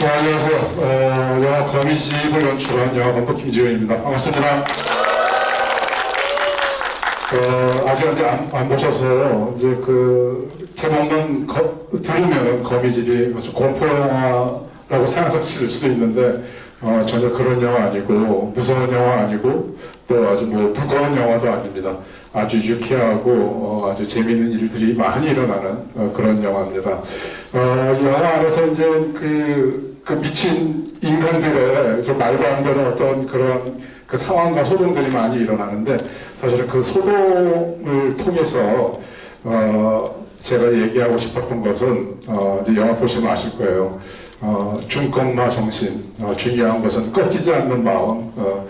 안녕하세요. 어, 영화 거미집을 연출한 영화 감독 김지현입니다. 반갑습니다. 어, 아직 이제 안, 안 보셔서 이제 그 제목만 거- 들으면 거미집이 무슨 공포 영화라고 생각하실 수도 있는데 어, 전혀 그런 영화 아니고 무서운 영화 아니고 또 아주 뭐 무거운 영화도 아닙니다. 아주 유쾌하고 어, 아주 재미있는 일들이 많이 일어나는 어, 그런 영화입니다. 어, 영화 안에서 이제 그, 그 미친 인간들의 좀 말도 안 되는 어떤 그런 그 상황과 소동들이 많이 일어나는데 사실은 그 소동을 통해서 어, 제가 얘기하고 싶었던 것은 어, 이제 영화 보시면 아실 거예요. 어, 중꺾마 정신 어, 중요한 것은 꺾이지 않는 마음 어,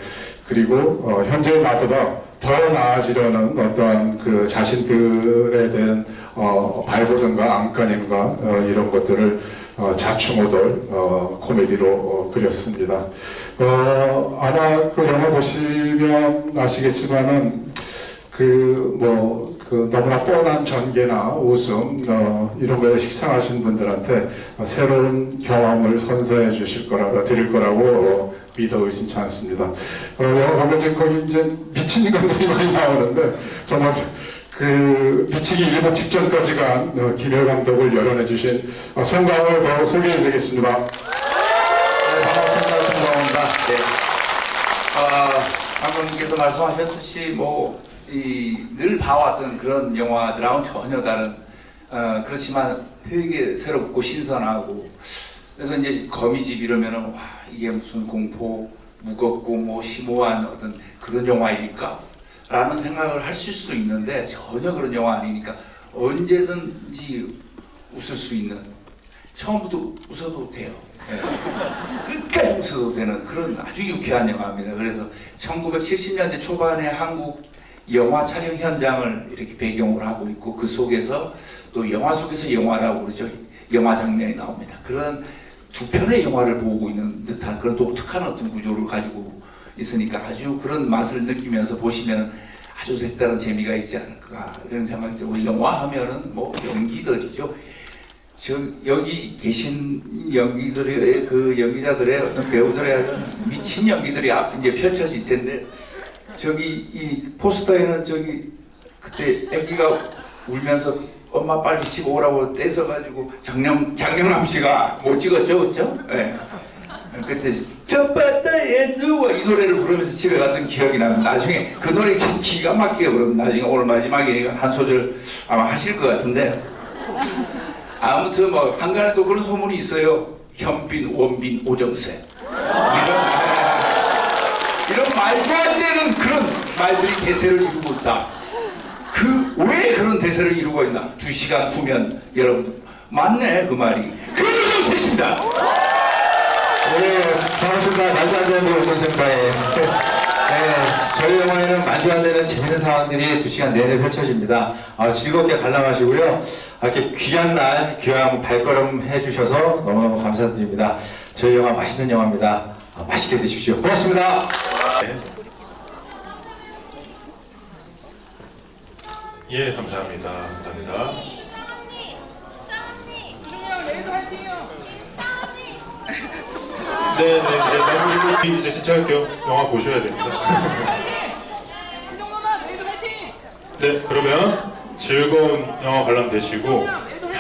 그리고 어, 현재의 나보다 더 나아지려는 어떠한 그 자신들에 대한 어, 발버둥과 안간힘과 어, 이런 것들을 어, 자충우돌 어, 코미디로 어, 그렸습니다. 어, 아마 그 영화 보시면 아시겠지만은 그뭐 그 너무나 뻔한 전개나 웃음 어, 이런 거에 식상하신 분들한테 어, 새로운 경험을 선사해 주실 거라고 드릴 거라고 어, 믿어 의심치 않습니다. 어, 영화 이제 거기 이제 미친 인간들이 많이 나오는데 정말 그 미치기 일보 직전까지 간 어, 김열 감독을 열어내 주신 어, 송강을 바로 소개해 드리겠습니다. 네, 반갑습니다. 송강호입니다. 네. 아, 감독님께서 말씀하셨듯이 뭐, 이, 늘 봐왔던 그런 영화들하고는 전혀 다른, 어, 그렇지만 되게 새롭고 신선하고, 그래서 이제 거미집 이러면은, 와, 이게 무슨 공포, 무겁고 뭐 심오한 어떤 그런 영화일까? 라는 생각을 하실 수도 있는데, 전혀 그런 영화 아니니까, 언제든지 웃을 수 있는, 처음부터 웃어도 돼요. 예. 끝까지 웃어도 되는 그런 아주 유쾌한 영화입니다. 그래서 1970년대 초반에 한국 영화 촬영 현장을 이렇게 배경으로 하고 있고 그 속에서 또 영화 속에서 영화라고 그러죠. 영화 장면이 나옵니다. 그런 두 편의 영화를 보고 있는 듯한 그런 독특한 어떤 구조를 가지고 있으니까 아주 그런 맛을 느끼면서 보시면 아주 색다른 재미가 있지 않을까 이런 생각이 들고 영화 하면은 뭐 연기들이죠. 저 여기 계신 연기들의 그 연기자들의 어떤 배우들의 미친 연기들이 앞 이제 펼쳐질 텐데 저기 이 포스터에는 저기 그때 아기가 울면서 엄마 빨리 집 오라고 떼서가지고 장영 장영남 씨가 못 찍었죠, 그죠? 예. 그때 저 바다에 누워 이 노래를 부르면서 집에 갔던 기억이 나면 나중에 그 노래 기- 기가 막히게 부르면 나중에 오늘 마지막에 한 소절 아마 하실 것 같은데 아무튼 뭐 한간에도 그런 소문이 있어요. 현빈, 원빈, 오정세 이런 이런 말도 안 되는 그런 말들이 대세를 이루고 있다. 그 왜 그런 대세를 이루고 있나? 두 시간 후면 여러분들 맞네 그 말이. 그 오정세입니다. 네, 반갑습니다. 말도 안 되는 걸 오셨습니다. 예. 네, 저희 영화에는 말도 안 되는 재밌는 상황들이 두 시간 내내 펼쳐집니다. 아, 즐겁게 관람하시고요. 아, 이렇게 귀한 날, 귀한 발걸음 해주셔서 너무너무 감사드립니다. 저희 영화 맛있는 영화입니다. 아, 맛있게 드십시오. 고맙습니다. 예, 감사합니다. 감사합니다. 네, 네, 이제 마무리 이제 진짜 할게요. 영화 보셔야 됩니다. 네, 그러면 즐거운 영화 관람 되시고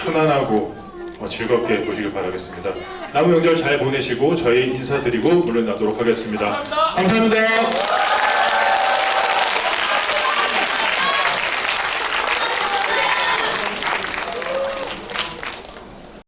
편안하고 어, 즐겁게 보시길 바라겠습니다. 남은 명절 잘 보내시고 저희 인사드리고 물러나도록 하겠습니다. 감사합니다.